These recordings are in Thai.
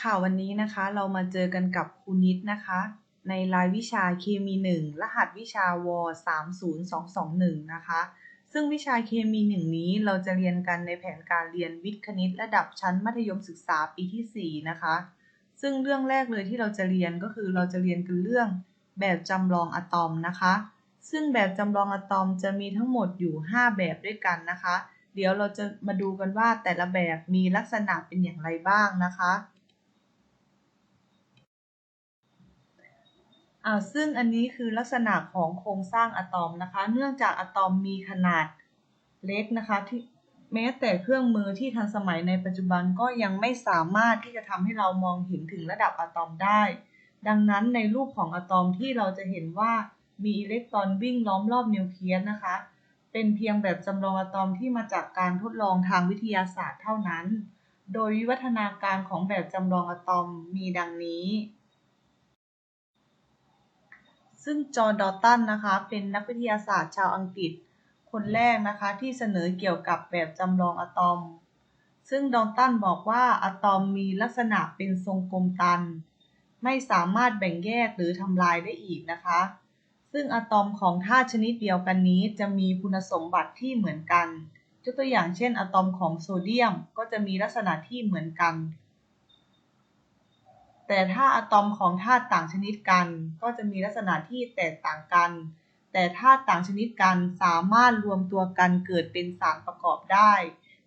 ค่ะวันนี้นะคะเรามาเจอกันกับครูนิดนะคะ ในรายวิชาเคมี 1 รหัสวิชาว30221 นะคะ ซึ่งวิชาเคมี 1 นี้เราจะเรียนกันในแผนการเรียนวิทย์คณิตระดับชั้นมัธยมศึกษาปีที่ 4 นะคะ ซึ่งเรื่องแรกเลยที่เราจะเรียนก็คือเราจะเรียนกันเรื่องแบบจำลองอะตอมนะคะ ซึ่งแบบจำลองอะตอมจะมีทั้งหมดอยู่ 5 แบบด้วยกันนะคะ เดี๋ยวเราจะมาดูกันว่าแต่ละแบบมีลักษณะเป็นอย่างไรบ้างนะคะ อ่าซึ่งอันนี้คือลักษณะของโครงสร้างอะตอมนะคะ เนื่องจากอะตอมมีขนาดเล็กนะคะที่แม้แต่เครื่องมือที่ทันสมัยในปัจจุบันก็ยังไม่สามารถที่จะทำให้เรามองเห็นถึงระดับอะตอมได้ ดังนั้นในรูปของอะตอมที่เราจะเห็นว่ามีอิเล็กตรอนวิ่งล้อมรอบนิวเคลียสนะคะ เป็นเพียงแบบจำลองอะตอมที่มาจากการทดลองทางวิทยาศาสตร์เท่านั้น โดยวิวัฒนาการของแบบจำลองอะตอมมีดังนี้ ซึ่งจอห์น ดอตตันนะคะ เป็นนักวิทยาศาสตร์ชาวอังกฤษ คนแรกนะคะที่เสนอเกี่ยวกับแบบจำลองอะตอม ซึ่งดอตตันบอกว่าอะตอมมีลักษณะเป็นทรงกลมตัน ไม่สามารถแบ่งแยกหรือทำลายได้อีกนะคะ ซึ่งอะตอมของธาตุชนิดเดียวกันนี้จะมีคุณสมบัติที่เหมือนกันยกตัวอย่างเช่นอะตอมของโซเดียมก็จะมีลักษณะที่เหมือนกัน แต่ถ้าอะตอมของธาตุต่างชนิดกัน ก็จะมีลักษณะที่แตกต่างกัน แต่ธาตุต่างชนิดกันสามารถรวมตัวกันเกิดเป็นสารประกอบได้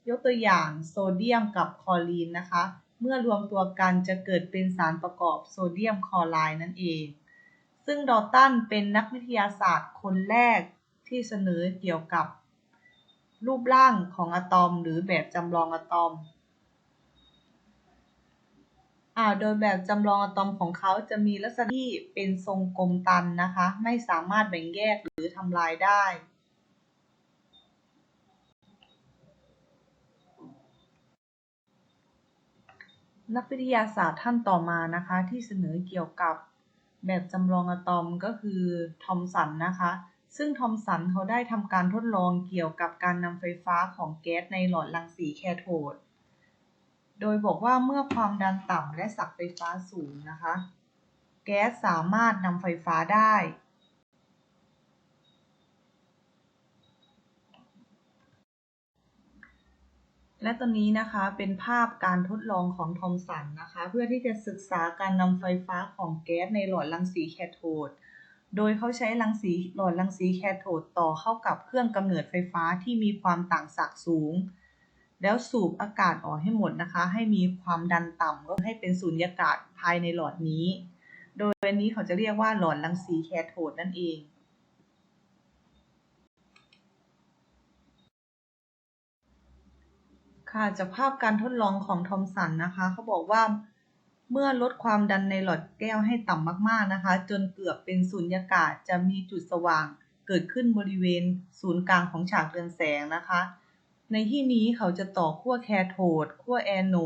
ยกตัวอย่างโซเดียมกับคลอรีนนะคะ เมื่อรวมตัวกันจะเกิดเป็นสารประกอบโซเดียมคลอไรด์นั่นเอง ซึ่งดอตตันเป็นนักวิทยาศาสตร์คนแรกที่เสนอเกี่ยวกับรูปร่างของอะตอมหรือแบบจำลองอะตอม โดยแบบจำลองอะตอมของเขาจะมีลักษณะที่เป็นทรงกลมตันนะคะ ไม่สามารถแบ่งแยกหรือทำลายได้ นักวิทยาศาสตร์ท่านต่อมานะคะ ที่เสนอเกี่ยวกับแบบจำลองอะตอมก็คือทอมสันนะคะ ซึ่งทอมสันเขาได้ทำการทดลองเกี่ยวกับการนำไฟฟ้าของแก๊สในหลอดรังสีแคโทด โดยบอกว่าเมื่อความดันต่ำและศักไฟฟ้าสูงนะคะ แก๊สสามารถนำไฟฟ้าได้ และตอนนี้นะคะเป็นภาพการทดลองของทอมสันนะคะ เพื่อที่จะศึกษาการนำไฟฟ้าของแก๊สในหลอดรังสีแคโทดโดยเขาใช้รังสีหลอดรังสีแคโทดต่อเข้ากับเครื่องกำเนิดไฟฟ้าที่มีความต่างศักย์สูง แล้วสูบอากาศออกให้หมดนะคะ ให้มีความดันต่ำก็ให้เป็นสูญญากาศภายในหลอดนี้ โดยอันนี้เขาจะเรียกว่าหลอดรังสีแคโทดนั่นเองค่ะจากภาพการทดลองของทอมสันนะคะ เขาบอกว่าเมื่อลดความดันในหลอดแก้วให้ต่ำมากๆนะคะ จนเกือบเป็นสูญญากาศจะมีจุดสว่างเกิดขึ้นบริเวณศูนย์กลางของฉากเรืองแสงนะคะ ในที่นี้เขาจะต่อขั้วแคโทดขั้วแอนโด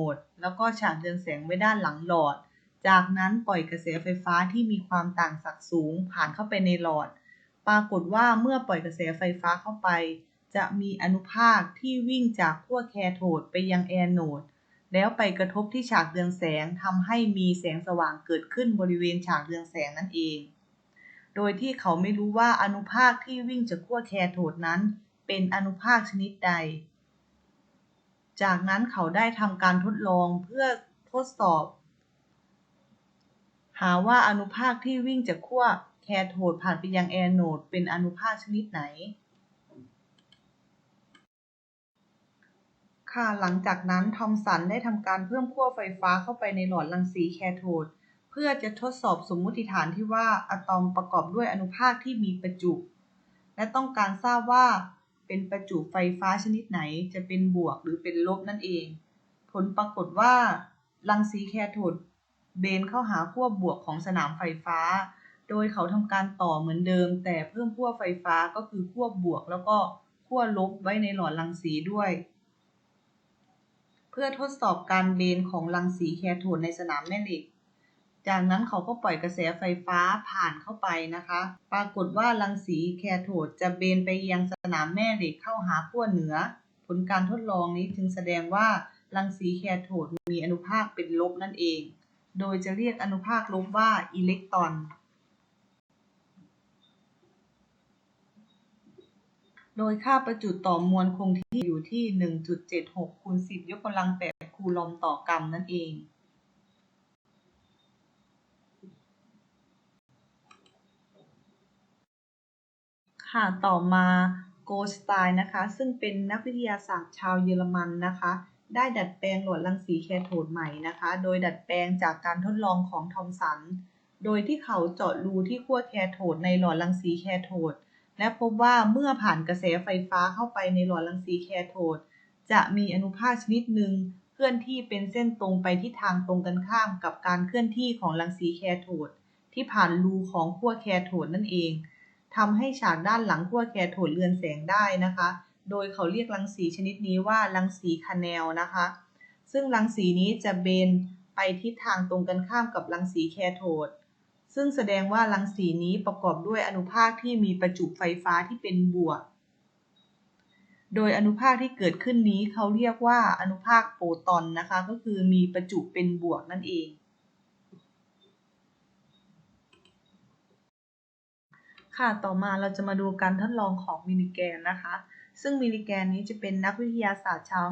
แล้วก็ฉากเรืองแสงไว้ด้านหลังหลอด จากนั้นปล่อยกระแสไฟฟ้าที่มีความต่างศักย์สูงผ่านเข้าไปในหลอด ปรากฏว่าเมื่อปล่อยกระแสไฟฟ้าเข้าไป จะมีอนุภาคที่วิ่งจากขั้วแคโทดไปยังแอนโดแล้วไปกระทบที่ฉากเรืองแสงทำให้มีแสงสว่างเกิดขึ้นบริเวณฉากเรืองแสงนั่นเอง โดยที่เขาไม่รู้ว่าอนุภาคที่วิ่งจากขั้วแคโทดนั้น เป็นอนุภาคชนิดใด จากนั้นเขาได้ทำการทดลองเพื่อทดสอบ หาว่าอนุภาคที่วิ่งจากขั้วแคโทดผ่านไปยังแอนโดเป็นอนุภาคชนิดไหน ค่ะ หลังจากนั้นทอมสันได้ทำการเพิ่มขั้วไฟฟ้าเข้าไปในหลอดรังสีแคโทดเพื่อจะทดสอบสมมุติฐานที่ว่าอะตอมประกอบด้วยอนุภาคที่มีประจุ และต้องการทราบว่า เป็นประจุไฟฟ้าชนิดไหนจะเป็นบวกหรือเป็นลบนั่นเอง ผลปรากฏว่ารังสีแคโทดเบนเข้าหาขั้วบวกของสนามไฟฟ้า โดยเขาทำการต่อเหมือนเดิม แต่เพิ่มขั้วไฟฟ้าก็คือขั้วบวกแล้วก็ขั้วลบไว้ในหลอดรังสีด้วย เพื่อทดสอบการเบนของรังสีแคโทดในสนามแม่เหล็ก จากนั้นเขาก็ปล่อยกระแสไฟฟ้าผ่านเข้าไปนะคะ ปรากฏว่ารังสีแคโทดจะเบนไปยังสนามแม่เหล็กเข้าหาขั้วเหนือ ผลการทดลองนี้จึงแสดงว่ารังสีแคโทดมีอนุภาคเป็นลบนั่นเอง โดยจะเรียกอนุภาคลบว่าอิเล็กตรอน โดยค่าประจุต่อมวลคงที่อยู่ที่ 1.76คูณ10 ยกกำลัง8คูลอมต่อกรัมนั่นเอง ค่ะต่อมาโกสไตน์นะคะ ซึ่งเป็นนักวิทยาศาสตร์ชาวเยอรมันนะคะ ได้ดัดแปลงหลอดรังสีแคโทดใหม่นะคะ โดยดัดแปลงจากการทดลองของทอมสัน โดยที่เขาเจาะรูที่ขั้วแคโทดในหลอดรังสีแคโทดและพบว่าเมื่อผ่านกระแสไฟฟ้าเข้าไปในหลอดรังสีแคโทดจะมีอนุภาคชนิดหนึ่งเคลื่อนที่เป็นเส้นตรงไปที่ทางตรงกันข้ามกับการเคลื่อนที่ของรังสีแคโทดที่ผ่านรูของขั้วแคโทดนั่นเอง ทำให้ฉากด้านหลังขั้วแคโทดเรือนแสงได้นะคะ โดยเขาเรียกรังสีชนิดนี้ว่ารังสีคาแนลนะคะ ซึ่งรังสีนี้จะเบนไปทิศทางตรงกันข้ามกับรังสีแคโทด ซึ่งแสดงว่ารังสีนี้ประกอบด้วยอนุภาคที่มีประจุไฟฟ้าที่เป็นบวก โดยอนุภาคที่เกิดขึ้นนี้เขาเรียกว่าอนุภาคโฟตอนนะคะ ก็คือมีประจุเป็นบวกนั่นเอง ค่ะ ต่อมาเราจะมาดูการทดลองของมิลลิแกนนะคะ ซึ่งมิลลิแกนนี้จะเป็นนักวิทยาศาสตร์ชาว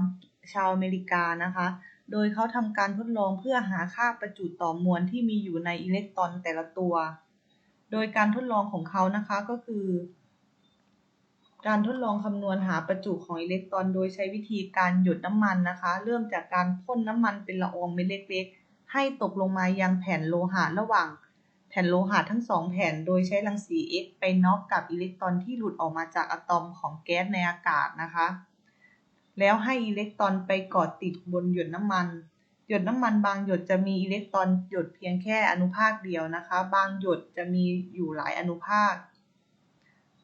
ชาวอเมริกานะคะ โดยเขาทำการทดลองเพื่อหาค่าประจุต่อมวลที่มีอยู่ในอิเล็กตรอนแต่ละตัว โดยการทดลองของเขานะคะก็คือ การทดลองคำนวณหาประจุของอิเล็กตรอน โดยใช้วิธีการหยดน้ำมันนะคะ เริ่มจากการพ่นน้ำมันเป็นละอองเม็ดเล็ก ๆ ให้ตกลงมายังแผ่นโลหะระหว่าง แผ่นโลหะทั้งสองแผ่นโดยใช้รังสี X ไปน็อกกับอิเล็กตรอนที่หลุดออกมาจากอะตอมของแก๊สในอากาศนะคะ แล้วให้อิเล็กตรอนไปเกาะติดบนหยดน้ำมัน หยดน้ำมันบางหยดจะมีอิเล็กตรอนหยดเพียงแค่อนุภาคเดียวนะคะ บางหยดจะมีอยู่หลายอนุภาค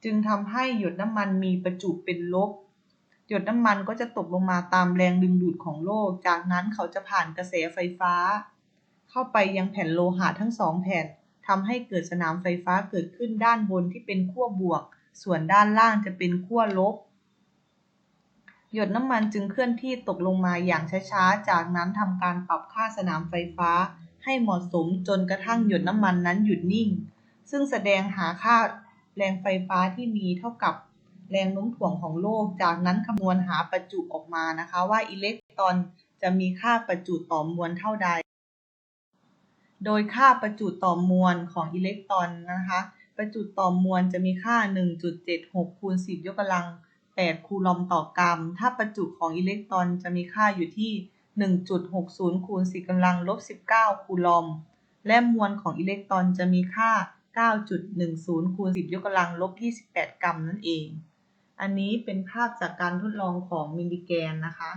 จึงทำให้หยดน้ำมันมีประจุเป็นลบ หยดน้ำมันก็จะตกลงมาตามแรงดึงดูดของโลก จากนั้นเขาจะผ่านกระแสไฟฟ้า เข้าไปยังแผ่นโลหะทั้งสองแผ่น ทำให้เกิดสนามไฟฟ้าเกิดขึ้นด้านบนที่เป็นขั้วบวก ส่วนด้านล่างจะเป็นขั้วลบ หยดน้ำมันจึงเคลื่อนที่ตกลงมาอย่างช้าๆ จากนั้นทำการปรับค่าสนามไฟฟ้า ให้เหมาะสมจนกระทั่งหยดน้ำมันนั้นหยุดนิ่ง ซึ่งแสดงหาค่าแรงไฟฟ้าที่มีเท่ากับแรงโน้มถ่วงของโลก จากนั้นคำนวณหาประจุออกมานะคะว่าอิเล็กตรอนจะมีค่าประจุต่อมวลเท่าใด โดยค่าประจุต่อมวลของอิเล็กตรอนนะคะ ประจุต่อมวลจะมีค่า 1.76 คูณ 10 ยกกำลัง 8 คูลอมต่อกรัม ถ้าประจุของอิเล็กตรอนจะมีค่าอยู่ที่ 1.60 คูณ 10กำลังลบ 19 คูลอม และมวลของอิเล็กตรอนจะมีค่า 9.10 คูณ 10 ยกกำลังลบ 28 กรัมนั่นเอง อันนี้เป็นภาพจากการทดลองของมิลลิแกนนะคะ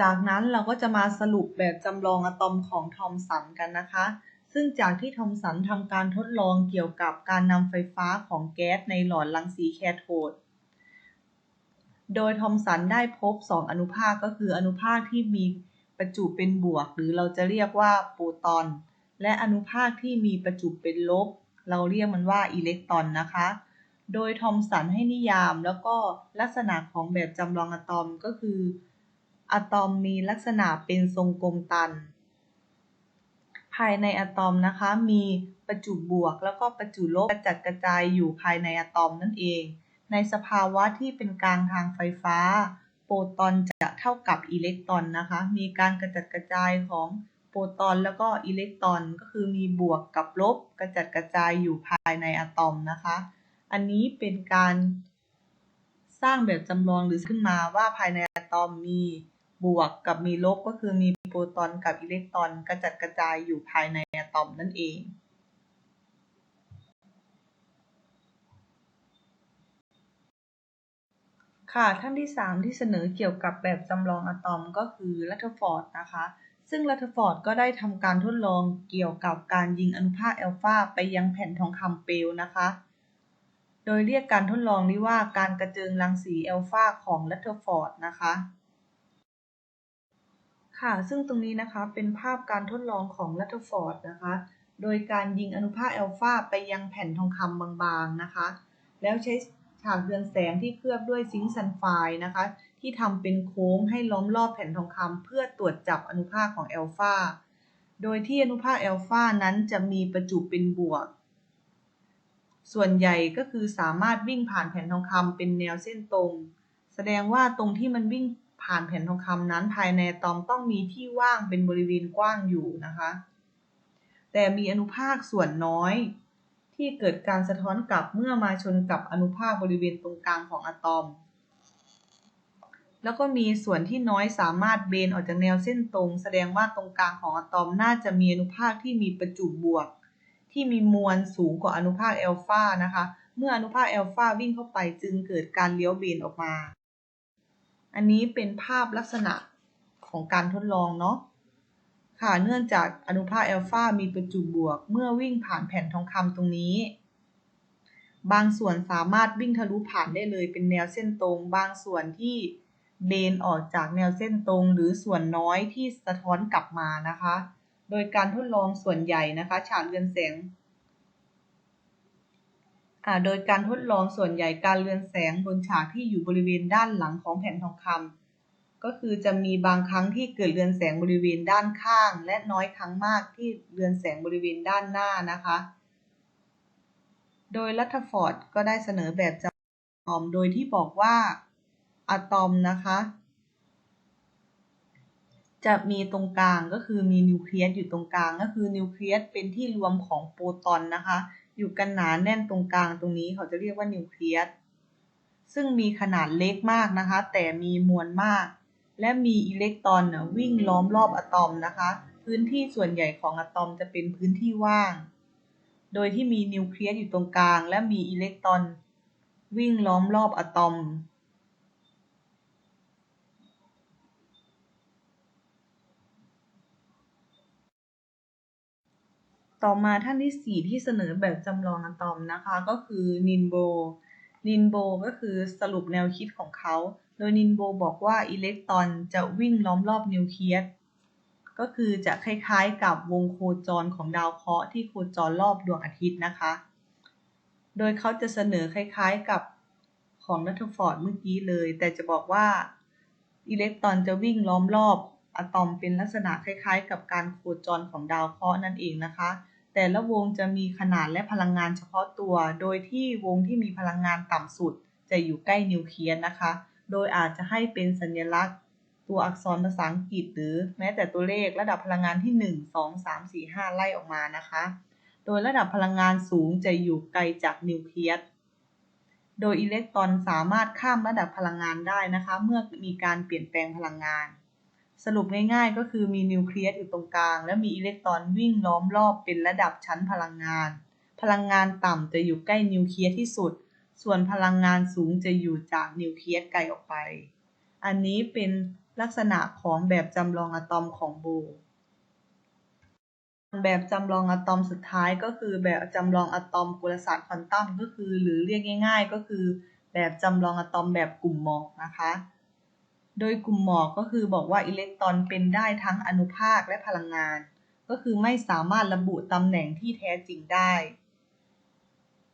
จากนั้นเราก็จะมาสรุปแบบจำลองอะตอมของทอมสันกันนะคะ ซึ่งจากที่ทอมสันทำการทดลองเกี่ยวกับการนำไฟฟ้าของแก๊สในหลอดรังสีแคโทด โดยทอมสันได้พบ 2 อนุภาคก็คืออนุภาคที่มีประจุเป็นบวก หรือเราจะเรียกว่าโปรตอน และอนุภาคที่มีประจุเป็นลบ เราเรียกมันว่าอิเล็กตรอนนะคะโดยทอมสันให้นิยามแล้วก็ลักษณะของแบบจำลองอะตอมก็คือ อะตอมมีลักษณะเป็นทรงกลมตัน ภายในอะตอมนะคะมีประจุบวกแล้วก็ประจุลบกระจัดกระจายอยู่ภายในอะตอมนั่นเอง ในสภาวะที่เป็นกลางทางไฟฟ้า โปรตอนจะเท่ากับอิเล็กตรอนนะคะ มีการกระจัดกระจายของโปรตอนแล้วก็อิเล็กตรอนก็คือมีบวกกับลบกระจัดกระจายอยู่ภายในอะตอมนะคะ อันนี้เป็นการสร้างแบบจำลองหรือขึ้นมาว่าภายในอะตอมมี บวกกับมีลบก็คือมีโปรตอนกับอิเล็กตรอนกระจัดกระจายอยู่ภายในอะตอมนั่นเองค่ะท่านที่ 3 ที่เสนอเกี่ยวกับแบบจำลองอะตอมก็คือลัตเทอร์ฟอร์ดนะคะ ซึ่งลัตเทอร์ฟอร์ดก็ได้ทำการทดลองเกี่ยวกับการยิงอนุภาคแอลฟาไปยังแผ่นทองคำเปลวนะคะ โดยเรียกการทดลองนี้ว่าการกระเจิงรังสีแอลฟาของลัตเทอร์ฟอร์ดนะคะ ค่ะ ซึ่งตรงนี้นะคะเป็นภาพการทดลองของลัตเทอร์ฟอร์ดนะคะ โดยการยิงอนุภาคแอลฟาไปยังแผ่นทองคำบางๆนะคะ แล้วใช้ฉากเรือนแสงที่เคลือบด้วยซิงค์ซัลไฟนะคะ ที่ทำเป็นโค้งให้ล้อมรอบแผ่นทองคำเพื่อตรวจจับอนุภาคของแอลฟาโดยที่อนุภาคแอลฟานั้นจะมีประจุเป็นบวก ส่วนใหญ่ก็คือสามารถวิ่งผ่านแผ่นทองคำเป็นแนวเส้นตรง แสดงว่าตรงที่มันวิ่ง ผ่านแผ่นทองคำนั้นภายในอะตอมต้องมีที่ว่างเป็นบริเวณกว้างอยู่นะคะ แต่มีอนุภาคส่วนน้อย ที่เกิดการสะท้อนกลับเมื่อมาชนกับอนุภาคบริเวณตรงกลางของอะตอม แล้วก็มีส่วนที่น้อยสามารถเบนออกจากแนวเส้นตรง แสดงว่าตรงกลางของอะตอมน่าจะมีอนุภาคที่มีประจุบวก ที่มีมวลสูงกว่าอนุภาคแอลฟานะคะ เมื่ออนุภาคแอลฟาวิ่งเข้าไปจึงเกิดการเลี้ยวเบนออกมา อันนี้เป็นภาพลักษณะของการทดลองเนาะค่ะเนื่องจากอนุภาคแอลฟามีประจุบวก เมื่อวิ่งผ่านแผ่นทองคำตรงนี้ บางส่วนสามารถวิ่งทะลุผ่านได้เลยเป็นแนวเส้นตรง บางส่วนที่เบนออกจากแนวเส้นตรง หรือส่วนน้อยที่สะท้อนกลับมานะคะ โดยการทดลองส่วนใหญ่นะคะ ฉากเรือนแสง โดยการทดลองส่วนใหญ่การเรือนแสงบนฉากที่อยู่บริเวณด้านหลังของแผ่นทองคำก็คือจะมีบางครั้งที่เกิดเรือนแสงบริเวณด้านข้าง และน้อยครั้งมากที่เรือนแสงบริเวณด้านหน้านะคะ โดยรัตฟอร์ดก็ได้เสนอแบบจำลองโดยที่บอกว่าอะตอมนะคะจะมีตรงกลางก็คือมีนิวเคลียสอยู่ตรงกลางก็คือนิวเคลียสเป็นที่รวมของโปรตอนนะคะ อยู่กันหนาแน่นตรงกลางตรงนี้เขาจะเรียกว่านิวเคลียสซึ่งมีขนาดเล็กมากนะคะ แต่มีมวลมาก และมีอิเล็กตรอนวิ่งล้อมรอบอะตอมนะคะ พื้นที่ส่วนใหญ่ของอะตอมจะเป็นพื้นที่ว่าง โดยที่มีนิวเคลียสอยู่ตรงกลาง และมีอิเล็กตรอนวิ่งล้อมรอบอะตอม ต่อมาท่านที่ 4 ที่เสนอแบบจำลองอะตอมนะคะก็คือนินโบนินโบก็คือสรุปแนวคิดของเขา โดยนินโบบอกว่าอิเล็กตรอนจะวิ่งล้อมรอบนิวเคลียสก็คือจะคล้ายๆกับวงโคจรของดาวเคราะห์ที่โคจรรอบดวงอาทิตย์นะคะ โดยเขาจะเสนอคล้ายๆกับของรัตฟอร์ดเมื่อกี้เลย แต่จะบอกว่าอิเล็กตรอนจะวิ่งล้อมรอบ อะตอมเป็นลักษณะคล้ายๆ กับการโคจรของดาวเคราะห์นั่นเองนะคะ แต่ละวงจะมีขนาดและพลังงานเฉพาะตัว โดยที่วงที่มีพลังงานต่ำสุด จะอยู่ใกล้นิวเคลียสนะคะ โดยอาจจะให้เป็นสัญลักษณ์ ตัวอักษรภาษาอังกฤษ หรือแม้แต่ตัวเลขระดับพลังงานที่ 1 2 3 4 5 ไล่ออกมานะคะ โดยระดับพลังงานสูงจะอยู่ไกลจากนิวเคลียสโดยอิเล็กตรอนสามารถข้ามระดับพลังงานได้นะคะ เมื่อมีการเปลี่ยนแปลงพลังงาน สรุปง่ายๆ ก็คือมีนิวเคลียสอยู่ตรงกลาง และมีอิเล็กตรอนวิ่งล้อมรอบเป็นระดับชั้นพลังงาน พลังงานต่ำจะอยู่ใกล้นิวเคลียสที่สุด ส่วนพลังงานสูงจะอยู่จากนิวเคลียสไกลออกไป อันนี้เป็นลักษณะของแบบจำลองอะตอมของโบ แบบจำลองอะตอมสุดท้ายก็คือแบบจำลองอะตอมกุลศาสตร์ควอนตัมก็คือ หรือเรียกง่าย ๆ ก็คือ แบบจำลองอะตอมแบบกลุ่มหมอกนะคะ โดยกลุ่มหมอกก็คือบอกว่าอิเล็กตรอนเป็นได้ทั้งอนุภาคและพลังงาน ก็คือไม่สามารถระบุตำแหน่งที่แท้จริงได้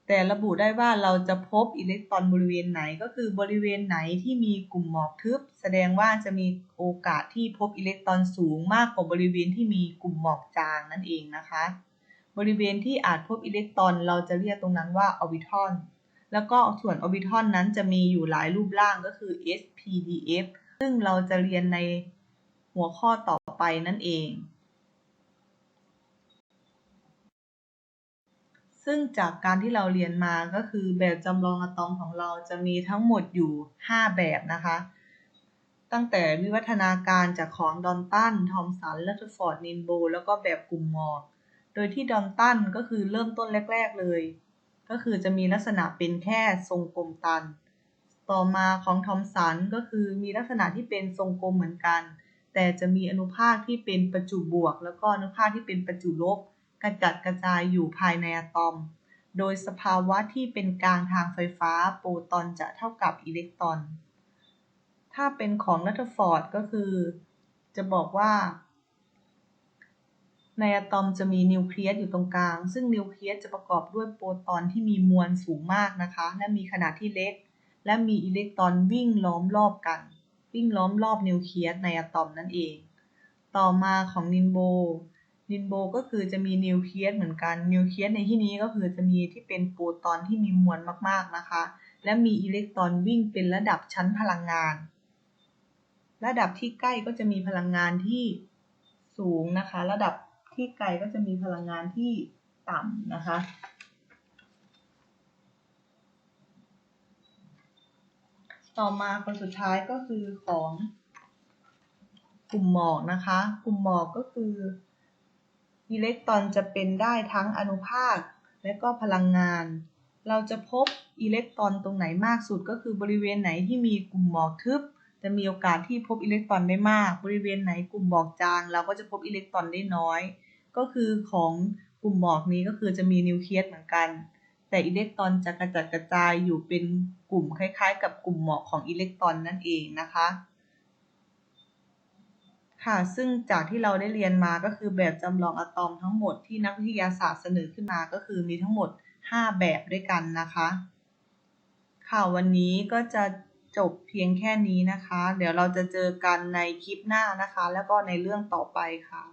แต่ระบุได้ว่าเราจะพบอิเล็กตรอนบริเวณไหนก็คือบริเวณไหนที่มีกลุ่มหมอกทึบ แสดงว่าจะมีโอกาสที่พบอิเล็กตรอนสูงมากกว่าบริเวณที่มีกลุ่มหมอกจางนั่นเองนะคะ บริเวณที่อาจพบอิเล็กตรอนเราจะเรียกตรงนั้นว่าออร์บิทัลแล้วก็ส่วนออร์บิทัลนั้นจะมีอยู่หลายรูปร่างก็คือ SPDF ซึ่งเราจะเรียนในหัวข้อต่อไปนั่นเอง ซึ่งจากการที่เราเรียนมาก็คือแบบจำลองอะตอมของเราจะมีทั้งหมดอยู่ 5 แบบนะคะ ตั้งแต่วิวัฒนาการจากของดอนตัน ทอมสันลัตฟอร์ด นินโบ แล้วก็แบบกลุ่มหมอก โดยที่ดอนตันก็คือเริ่มต้นแรก ๆเลย ก็คือจะมีลักษณะเป็นแค่ทรงกลมตัน ต่อมาของทอมสันก็คือมีลักษณะที่เป็นทรงกลมเหมือนกัน แต่จะมีอนุภาคที่เป็นประจุบวก แล้วก็อนุภาคที่เป็นประจุลบ กระจัดกระจายอยู่ภายในอะตอม โดยสภาวะที่เป็นกลางทางไฟฟ้าโปรตอนจะเท่ากับอิเล็กตรอน ถ้าเป็นของนัทฟอร์ดก็คือ จะบอกว่า ในอะตอมจะมีนิวเคลียสอยู่ตรงกลาง ซึ่งนิวเคลียสจะประกอบด้วยโปรตอนที่มีมวลสูงมากนะคะ และมีขนาดที่เล็ก และมีอิเล็กตรอนวิ่งล้อมรอบกัน วิ่งล้อมรอบนิวเคลียสในอะตอมนั่นเอง ต่อมาของนินโบ นินโบก็คือจะมีนิวเคลียสเหมือนกัน นิวเคลียสในที่นี้ก็คือจะมีที่เป็นโปรตอนที่มีมวลมากๆนะคะ และมีอิเล็กตรอนวิ่งเป็นระดับชั้นพลังงาน ระดับที่ใกล้ก็จะมีพลังงานที่สูงนะคะ ระดับที่ไกลก็จะมีพลังงานที่ต่ำนะคะ ต่อมาคนสุดท้ายก็คือของกลุ่มหมอกนะคะ กลุ่มหมอกก็คืออิเล็กตรอนจะเป็นได้ทั้งอนุภาคและก็พลังงาน เราจะพบอิเล็กตรอนตรงไหนมากสุดก็คือบริเวณไหนที่มีกลุ่มหมอกทึบ จะมีโอกาสที่พบอิเล็กตรอนได้มาก บริเวณไหนกลุ่มหมอกจาง เราก็จะพบอิเล็กตรอนได้น้อย ก็คือของกลุ่มหมอกนี้ก็คือจะมีนิวเคลียสเหมือนกัน แต่อิเล็กตรอนจะกระจัดกระจายอยู่เป็นกลุ่มคล้ายๆ กับกลุ่มหมอกของอิเล็กตรอนนั่นเองนะคะ ค่ะ ซึ่งจากที่เราได้เรียนมาก็คือแบบจำลองอะตอมทั้งหมดที่นักวิทยาศาสตร์เสนอขึ้นมาก็คือมีทั้งหมด 5 แบบด้วยกันนะคะ ค่ะวันนี้ก็จะจบเพียงแค่นี้นะคะ เดี๋ยวเราจะเจอกันในคลิปหน้านะคะ แล้วก็ในเรื่องต่อไปค่ะ